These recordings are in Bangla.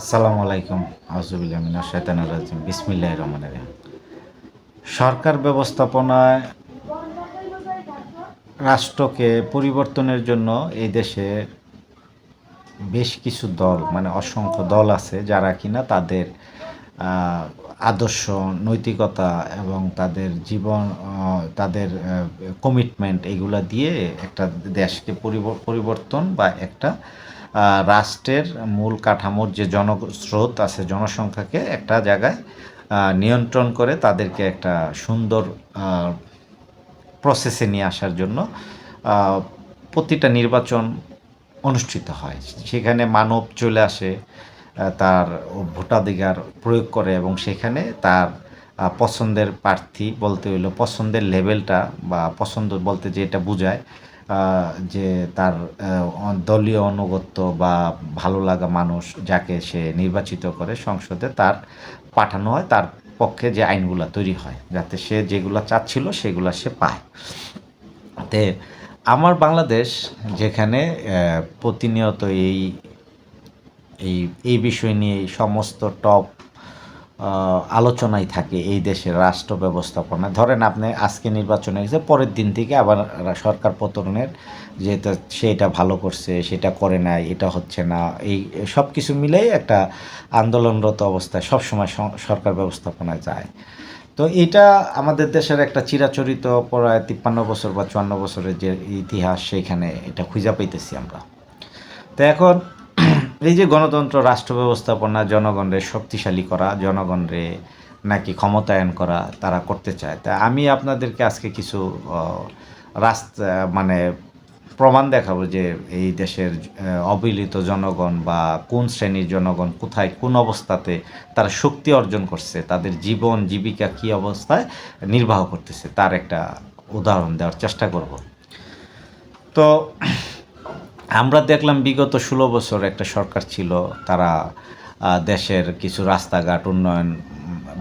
আসসালামু আলাইকুম আউজুবিল্লাহ মিনা শৈতানুর রাজিম। বিসমিল্লাহ রহমানের রহিম। সরকার ব্যবস্থাপনায় রাষ্ট্রকে পরিবর্তনের জন্য এই দেশে বেশ কিছু দল মানে অসংখ্য দল আছে যারা কিনা তাদের আদর্শ, নৈতিকতা এবং তাদের জীবন তাদের কমিটমেন্ট এগুলা দিয়ে একটা দেশকে পরিবর্তন বা একটা রাষ্ট্রের মূল কাঠামোর যে জনস্রোত আছে জনসংখ্যাকে একটা জায়গায় নিয়ন্ত্রণ করে তাদেরকে একটা সুন্দর প্রসেসে নিয়ে আসার জন্য প্রতিটা নির্বাচন অনুষ্ঠিত হয়। সেখানে মানব চলে আসে তার ভোটাধিকার প্রয়োগ করে এবং সেখানে তার পছন্দের প্রার্থী বলতে হইল পছন্দের লেভেলটা বা পছন্দ বলতে যেটা বোঝায় আহ, যে তার দলীয় অনুগত্য বা ভালো লাগা মানুষ যাকে সে নির্বাচিত করে সংসদে তার পাঠানো হয়, তার পক্ষে যে আইনগুলো তৈরি হয়, যাতে সে যেগুলো চাচ্ছিল সেগুলো সে পায়। তে আমার বাংলাদেশ যেখানে প্রতিনিয়ত এই এই এই বিষয় নিয়ে সমস্ত টপ আলোচনায় থাকে এই দেশের রাষ্ট্র ব্যবস্থাপনা। ধরেন আপনি আজকে নির্বাচনে গেছে পরের দিন থেকে আবার সরকার পতনের যেটা সে এটা ভালো করছে, সেটা করে নাই, এটা হচ্ছে না, এই সব কিছু মিলেই একটা আন্দোলনরত অবস্থায় সবসময় সরকার ব্যবস্থাপনায় যায়। তো এটা আমাদের দেশের একটা চিরাচরিত প্রায় তিপ্পান্ন বছর বা চুয়ান্ন বছরের যে ইতিহাস সেইখানে এটা খুঁজা পাইতেছি আমরা। তো এখন এই যে গণতন্ত্র রাষ্ট্র ব্যবস্থাপনা জনগণরে শক্তিশালী করা জনগণরে নাকি ক্ষমতায়ন করা তারা করতে চায়। তা আমি আপনাদেরকে আজকে কিছু রাস্তা মানে প্রমাণ দেখাবো যে এই দেশের আহ, অবহেলিত জনগণ বা কোন শ্রেণির জনগণ কোথায় কোন অবস্থাতে তারা শক্তি অর্জন করছে তাদের জীবন জীবিকা কী অবস্থায় নির্বাহ করতেছে তার একটা উদাহরণ দেওয়ার চেষ্টা করব। তো আমরা দেখলাম বিগত ষোলো বছর একটা সরকার ছিল, তারা দেশের কিছু রাস্তাঘাট, উন্নয়ন,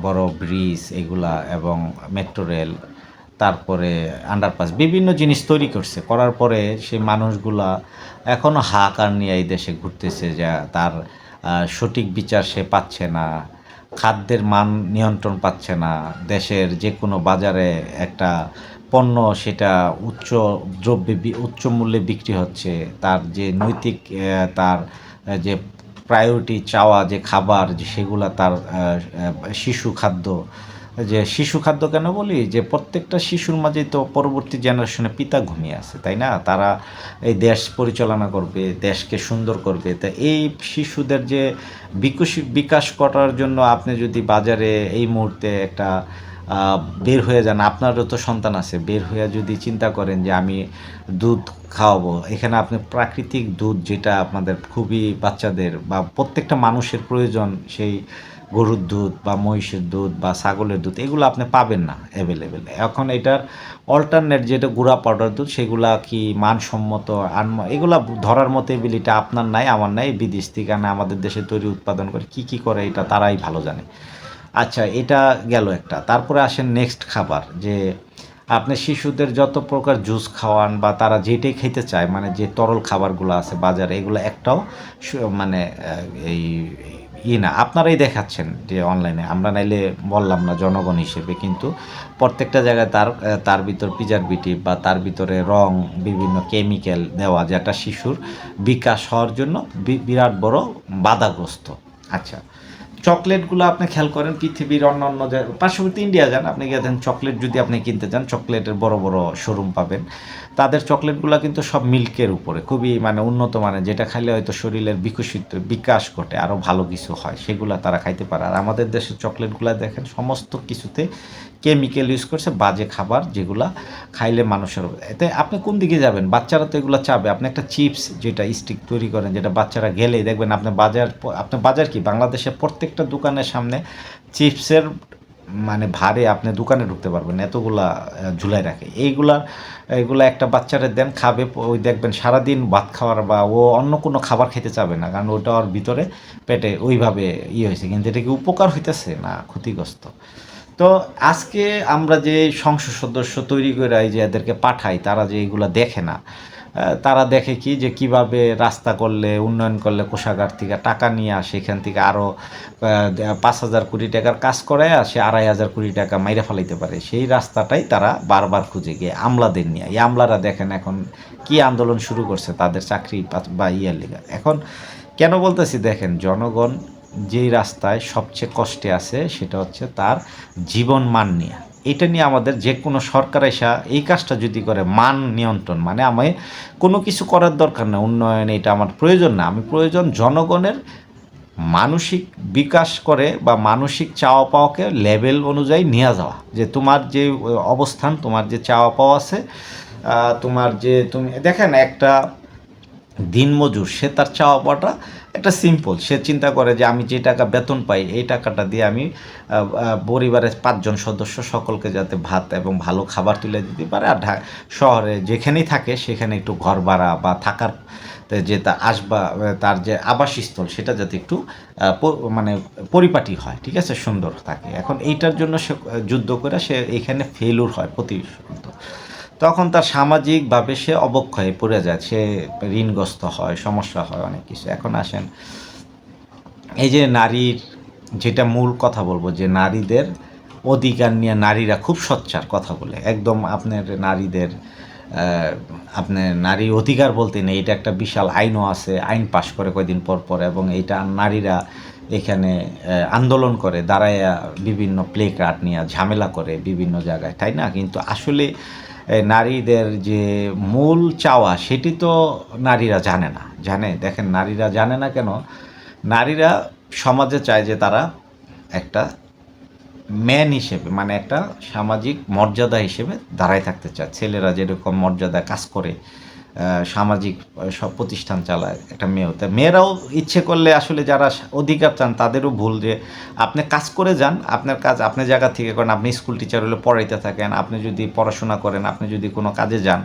বড় ব্রিজ এগুলা এবং মেট্রো রেল, তারপরে আন্ডারপাস বিভিন্ন জিনিস তৈরি করছে। করার পরে সেই মানুষগুলা এখনও হাহাকার নিয়ে এই দেশে ঘুরতেছে যা তার সঠিক বিচার সে পাচ্ছে না, খাদ্যের মান নিয়ন্ত্রণ পাচ্ছে না, দেশের যে কোনো বাজারে একটা পণ্য সেটা উচ্চ দ্রব্যে উচ্চ মূল্যে বিক্রি হচ্ছে, তার যে নৈতিক তার যে প্রায়োরিটি চাওয়া, যে খাবার, যে সেগুলা তার শিশু খাদ্য, যে শিশু খাদ্য কেন বলি? যে প্রত্যেকটা শিশুর মাঝে তো পরবর্তী জেনারেশনে পিতা ঘুমিয়ে আছে, তাই না? তারা এই দেশ পরিচালনা করবে, দেশকে সুন্দর করবে। তা এই শিশুদের যে বিকশি- বিকাশ করার জন্য আপনি যদি বাজারে এই মুহূর্তে একটা বের হয়ে যান। আপনারও তো সন্তান আছে। বের হয়ে যদি চিন্তা করেন যে আমি দুধ খাওয়াবো, এখানে আপনি প্রাকৃতিক দুধ যেটা আপনাদের খুবই বাচ্চাদের বা প্রত্যেকটা মানুষের প্রয়োজন, সেই গরুর দুধ বা মহিষের দুধ বা ছাগলের দুধ, এগুলো আপনি পাবেন না অ্যাভেলেবেল এখন এটার অল্টারনেট যেটা গুঁড়া পাউডার দুধ, সেগুলা কি মানসম্মত, আনম, এগুলা ধরার মতো এবিলিটি আপনার নাই, আমার নাই, বিদেশ থেকে আনে, আমাদের দেশে তৈরি উৎপাদন করে, কি কি করে, এটা তারাই ভালো জানে। আচ্ছা এটা গেল একটা। তারপরে আসেন নেক্সট খাবার, যে আপনি শিশুদের যত প্রকার জুস খাওয়ান বা তারা যেটাই খেতে চায় মানে যে তরল খাবারগুলো আছে বাজারে, এগুলো একটাও মানে এই ই না। আপনারাই দেখাচ্ছেন যে অনলাইনে আমরা নাইলে বললাম না জনগণ হিসেবে, কিন্তু প্রত্যেকটা জায়গায় তার তার ভিতর প্রিজারভেটিভ বা তার ভিতরে রং, বিভিন্ন কেমিক্যাল দেওয়া, যেটা শিশুর বিকাশ হওয়ার জন্য বিরাট বড় বাধাগ্রস্ত। আচ্ছা চকলেটগুলো আপনি খেয়াল করেন, পৃথিবীর অন্য অন্য পার্শ্ববর্তী ইন্ডিয়া যান, আপনি গিয়ে চকলেট যদি আপনি কিনতে চান, চকলেটের বড় বড় শোরুম পাবেন। তাদের চকলেটগুলো কিন্তু সব মিল্কের উপরে, খুবই মানে উন্নত মানের, যেটা খাইলে হয়তো শরীরের বিকশিত, বিকাশ ঘটে আরও ভালো কিছু হয়, সেগুলো তারা খাইতে পারে। আর আমাদের দেশের চকলেটগুলো দেখেন, সমস্ত কিছুতে কেমিক্যাল ইউজ করছে, বাজে খাবার যেগুলা খাইলে মানুষের এতে আপনি কোন দিকে যাবেন? বাচ্চারা তো এগুলো চাবে। আপনি একটা চিপস যেটা স্টিক তৈরি করেন, যেটা বাচ্চারা গেলেই দেখবেন আপনি বাজার আপনি বাজার কি? বাংলাদেশের প্রত্যেকটা দোকানের সামনে চিপসের মানে ভারে আপনি দোকানে ঢুকতে পারবেন, এতগুলা ঝুলাই রাখে। এইগুলা এইগুলা একটা বাচ্চারা দেন, খাবে, ওই দেখবেন সারাদিন ভাত খাওয়ার বা ও অন্য কোনো খাবার খেতে চাবে না, কারণ ওটা ওর ভিতরে পেটে ওইভাবে ইয়ে হয়েছে। কিন্তু এটা কি উপকার হইতেছে? না, ক্ষতিগ্রস্ত। তো আজকে আমরা যে সংসদ সদস্য তৈরি করে যে এদেরকে পাঠাই, তারা যে এগুলা দেখে না তারা দেখে কি যে কীভাবে রাস্তা করলে, উন্নয়ন করলে কোষাগার থেকে টাকা নিয়ে আসে এখান থেকে আরও পাঁচ হাজার কোটি টাকার কাজ করে আসে আড়াই হাজার কোটি টাকা মাইরে ফেলাইতে পারে। সেই রাস্তাটাই তারা বারবার খুঁজে গিয়ে আমলাদের নিয়ে। এই আমলারা দেখেন এখন কি আন্দোলন শুরু করছে, তাদের চাকরি বা ইয়ের লেগে। এখন কেন বলতেছি, দেখেন, জনগণ যেই রাস্তায় সবচেয়ে কষ্টে আছে সেটা হচ্ছে তার জীবন মান নিয়ে। এটা নিয়ে আমাদের যে কোনো সরকার এসা এই কাজটা যদি করে, মান নিয়ন্ত্রণ মানে আমি কোনো কিছু করার দরকার না, উন্নয়ন এটা আমার প্রয়োজন না। আমি প্রয়োজন জনগণের মানসিক বিকাশ করে বা মানসিক চাওয়া পাওয়াকে লেভেল অনুযায়ী নিয়ে যাওয়া। যে তোমার যে অবস্থান, তোমার যে চাওয়া পাওয়া আছে তোমার যে তুমি, দেখেন একটা দিনমজুর, সে তার চাওয়া পাওয়াটা একটা সিম্পল সে চিন্তা করে যে আমি যে টাকা বেতন পাই, এই টাকাটা দিয়ে আমি পরিবারের পাঁচজন সদস্য সকলকে যাতে ভাত এবং ভালো খাবার তুলে দিতে পারে। আর শহরে যেখানেই থাকে, সেখানে একটু ঘর ভাড়া বা থাকার যে তা আসবা, তার যে আবাসস্থল, সেটা যাতে একটু মানে পরিপাটি হয়। ঠিক আছে? সুন্দর থাকে। এখন এইটার জন্য সে যুদ্ধ করে সে এখানে ফেলুর হয় প্রতিনিয়ত তখন তার সামাজিকভাবে সে অবক্ষয়ে পড়ে যায়। সে ঋণগ্রস্ত হয়, সমস্যা হয় অনেক কিছু। এখন আসেন, এই যে নারীর যেটা মূল কথা বলব, যে নারীদের অধিকার নিয়ে নারীরা খুব সোচ্চার কথা বলে। একদম আপনার নারীদের আপনার নারী অধিকার বলতে নেই। এটা একটা বিশাল আইনও আছে, আইন পাশ করে কয়দিন পর পর, এবং এটা নারীরা এখানে আন্দোলন করে, দাঁড়াইয়া বিভিন্ন প্লে কার্ড নিয়ে ঝামেলা করে বিভিন্ন জায়গায়, তাই না? কিন্তু আসলে নারীদের যে মূল চাওয়া সেটি তো নারীরা জানে না। জানে? দেখেন, নারীরা জানে না কেন? নারীরা সমাজে চায় যে তারা একটা ম্যান হিসেবে মানে একটা সামাজিক মর্যাদা হিসেবে দাঁড়ায় থাকতে চায়। ছেলেরা যেরকম মর্যাদা কাজ করে সামাজিক সব প্রতিষ্ঠান চালায় একটা মেয়েও। তা মেয়েরাও ইচ্ছে করলে আসলে যারা অধিকার চান, তাদেরও ভুল যে আপনি কাজ করে যান, আপনার কাজ আপনার জায়গা থেকে করেন, আপনি স্কুল টিচার হলে পড়াইতে থাকেন, আপনি যদি পড়াশোনা করেন, আপনি যদি কোনো কাজে যান,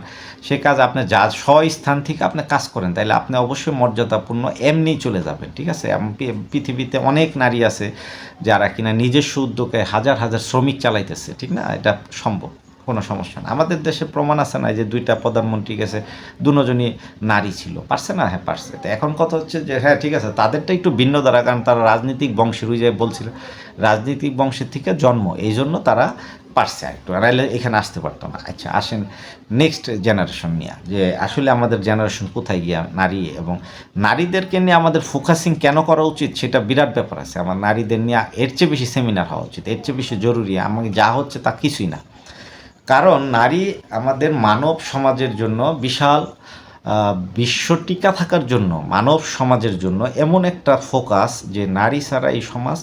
সে কাজ আপনি যা স্বস্থান থেকে আপনি কাজ করেন তাহলে আপনি অবশ্যই মর্যাদাপূর্ণ এমনিই চলে যাবেন, ঠিক আছে? এমন পৃথিবীতে অনেক নারী আছে যারা কিনা নিজস্ব উদ্যোগে হাজার হাজার শ্রমিক চালাইতেছে, ঠিক না? এটা সম্ভব। কোনো সমস্যা না। আমাদের দেশে প্রমাণ আছে না যে দুইটা প্রধানমন্ত্রী গেছে, দুজনই নারী ছিল। পারছে না? হ্যাঁ পারছে। তো এখন কথা হচ্ছে যে হ্যাঁ ঠিক আছে, তাদেরটা একটু ভিন্ন দ্বারা, কারণ তারা রাজনৈতিক বংশের ওই যে বলছিল, রাজনৈতিক বংশের থেকে জন্ম, এই জন্য তারা পারছে একটু। নাহলে এখানে আসতে পারতো না। আচ্ছা আসেন নেক্সট জেনারেশন নিয়ে। যে আসলে আমাদের জেনারেশন কোথায় গিয়া নারী এবং নারীদেরকে নিয়ে আমাদের ফোকাসিং কেন করা উচিত, সেটা বিরাট ব্যাপার আছে। আমার নারীদের নিয়ে এর চেয়ে বেশি সেমিনার হওয়া উচিত। এর চেয়ে বেশি জরুরি। আমাকে যা হচ্ছে তা কিছুই না। কারণ নারী আমাদের মানব সমাজের জন্য বিশাল বিশ্ব টিকা থাকার জন্য, মানব সমাজের জন্য এমন একটা ফোকাস যে নারী ছাড়া এই সমাজ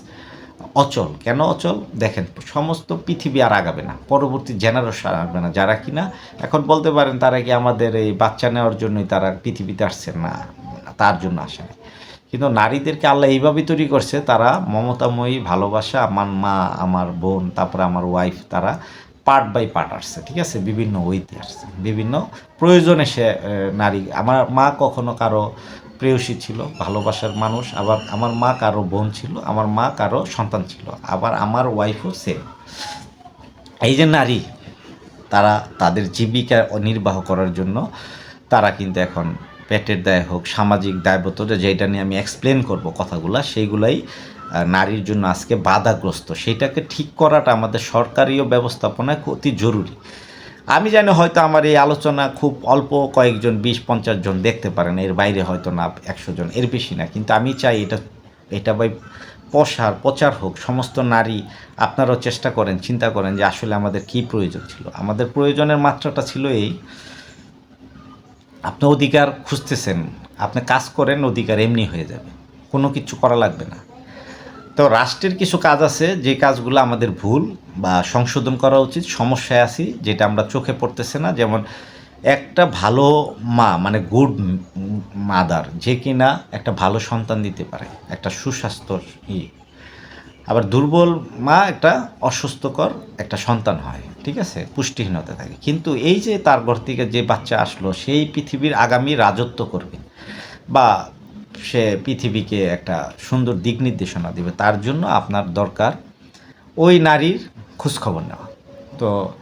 অচল। কেন অচল? দেখেন, সমস্ত পৃথিবী আর আগাবে না, পরবর্তী জেনারেশন আসবে না। যারা কিনা, এখন বলতে পারেন তারা কি আমাদের এই বাচ্চা নেওয়ার জন্যই তারা পৃথিবীতে আসছে? না, তার জন্য আসে না কিন্তু নারীদেরকে আল্লাহ এইভাবে তৈরি করছে, তারা মমতাময়ী, ভালোবাসা, আমার মা, আমার বোন, তারপরে আমার ওয়াইফ তারা পার্ট বাই পার্ট আসছে, ঠিক আছে? বিভিন্ন ওইতে আসছে, বিভিন্ন প্রয়োজনে সে নারী, আমার মা কখনো কারও প্রেয়সী ছিল, ভালোবাসার মানুষ, আবার আমার মা কারও বোন ছিল, আমার মা কারও সন্তান ছিল, আবার আমার ওয়াইফও সেম এই যে নারী, তারা তাদের জীবিকা নির্বাহ করার জন্য তারা কিন্তু এখন পেটের দায় হোক, সামাজিক দায়বদ্ধতা যেটা নিয়ে আমি এক্সপ্লেন করব কথাগুলা, সেইগুলাই নারীর জন্য আজকে বাধাগ্রস্ত। সেটাকে ঠিক করাটা আমাদের সরকারিও ব্যবস্থাপনায় অতি জরুরি। আমি জানি হয়তো আমার এই আলোচনা খুব অল্প কয়েকজন, বিশ, পঞ্চাশ জন দেখতে পারেন, এর বাইরে হয়তো না একশো জন, এর বেশি না। কিন্তু আমি চাই এটা এটা ভাই প্রসার, প্রচার হোক, সমস্ত নারী আপনারাও চেষ্টা করেন, চিন্তা করেন যে আসলে আমাদের কি প্রয়োজন ছিল। আমাদের প্রয়োজনের মাত্রাটা ছিল এই, আপনি অধিকার খুঁজতেছেন, আপনি কাজ করেন, অধিকার এমনি হয়ে যাবে। কোনো কিছু করা লাগবে না। তো রাষ্ট্রের কিছু কাজ আছে, যে কাজগুলো আমাদের ভুল বা সংশোধন করা উচিত, সমস্যায় আছি, যেটা আমরা চোখে পড়তেছে না। যেমন একটা ভালো মা মানে গুড মাদার, যে কিনা একটা ভালো সন্তান দিতে পারে, একটা সুস্বাস্থ্যর ই। আবার দুর্বল মা একটা অসুস্থকর একটা সন্তান হয়, ঠিক আছে? পুষ্টিহীনতা থাকে। কিন্তু এই যে তার ঘর থেকে যে বাচ্চা আসলো, সেই পৃথিবীর আগামী রাজত্ব করবে। বা সে পৃথিবীকে একটা সুন্দর দিক নির্দেশনা দেবে। তার জন্য আপনার দরকার ওই নারীর খোঁজখবর নেওয়া। তো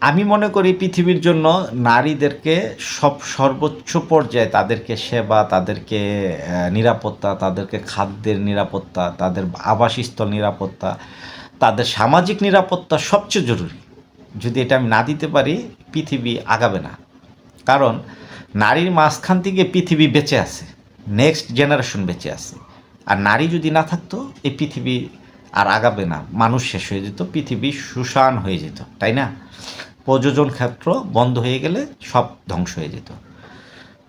আমি মনে করি পৃথিবীর জন্য নারীদেরকে সব সর্বোচ্চ পর্যায়ে তাদেরকে সেবা, তাদেরকে নিরাপত্তা, তাদেরকে খাদ্যের নিরাপত্তা, তাদের আবাসস্থল নিরাপত্তা, তাদের সামাজিক নিরাপত্তা সবচেয়ে জরুরি। যদি এটা আমি না দিতে পারি, পৃথিবী আগাবে না। কারণ নারীর মাঝখান থেকে পৃথিবী বেঁচে আছে। নেক্সট জেনারেশন বেঁচে আছে। আর নারী যদি না থাকতো, এই পৃথিবী আর আগাবে না। মানুষ শেষ হয়ে যেত, পৃথিবী সুশান হয়ে যেত, তাই না? প্রযোজন ক্ষেত্র বন্ধ হয়ে গেলে সব ধ্বংস হয়ে যেত।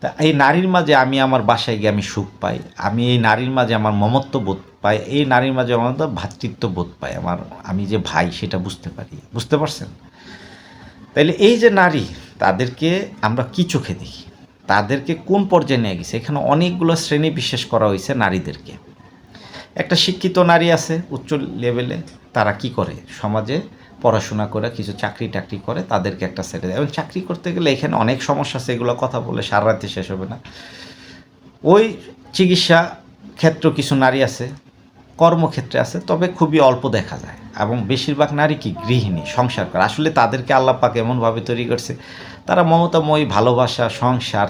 তা এই নারীর মাঝে আমি আমার বাসায় গিয়ে আমি সুখ পাই, আমি এই নারীর মাঝে আমার মমত্ব বোধ পাই, এই নারীর মাঝে আমার ভ্রাতৃত্ব বোধ পাই, আমার, আমি যে ভাই সেটা বুঝতে পারি। বুঝতে পারছেন? তাইলে এই যে নারী, তাদেরকে আমরা কি চোখে দেখি? তাদেরকে কোন পর্যায়ে নিয়ে গেছে? এখানে অনেকগুলো শ্রেণি বিশেষ করা হয়েছে নারীদেরকে। একটা শিক্ষিত নারী আছে উচ্চ লেভেলে তারা কি করে? সমাজে পড়াশোনা করে, কিছু চাকরি টাকরি করে, তাদেরকে একটা ছেড়ে দেয়। এবং চাকরি করতে গেলে এখানে অনেক সমস্যা আছে, এগুলো কথা বলে সারা রাতে শেষ হবে না। ওই চিকিৎসা ক্ষেত্র কিছু নারী আছে, কর্মক্ষেত্রে আছে, তবে খুবই অল্প দেখা যায়। এবং বেশিরভাগ নারী কি? গৃহিণী, সংসার করে। আসলে তাদেরকে আল্লাহ পাক এমনভাবে তৈরি করছে, তারা মমতাময়ী, ভালোবাসা, সংসার